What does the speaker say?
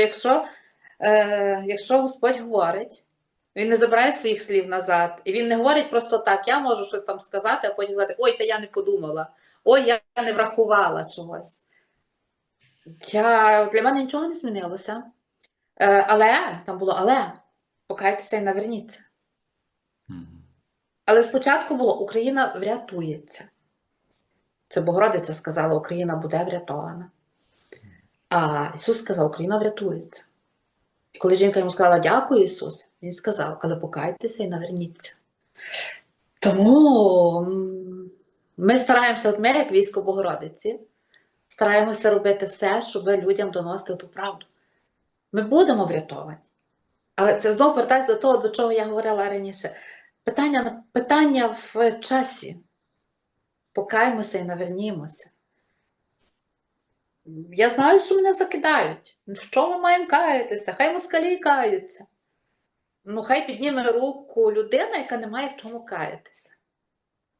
якщо, е, якщо Господь говорить, він не забирає своїх слів назад, і він не говорить просто так, я можу щось там сказати, а потім сказати, ой, та я не подумала, ой, я не врахувала чогось. Я, для мене нічого не змінилося. Е, але, там було але, покайтеся і наверніться. Але спочатку було Україна врятується. Це Богородиця сказала, Україна буде врятована. А Ісус сказав, Україна врятується. І коли жінка йому сказала дякую, Ісус, він сказав, але покайтеся і наверніться. Тому ми стараємося, от ми, як військо Богородиці, стараємося робити все, щоб людям доносити ту правду. Ми будемо врятовані. Але це знову повертається до того, до чого я говорила раніше. Питання, питання в часі. Покаємося і навернімося. Я знаю, що мене закидають. Ну, що ми маємо каятися? Хай москалі каються. Ну, хай підніме руку людина, яка не має в чому каятися.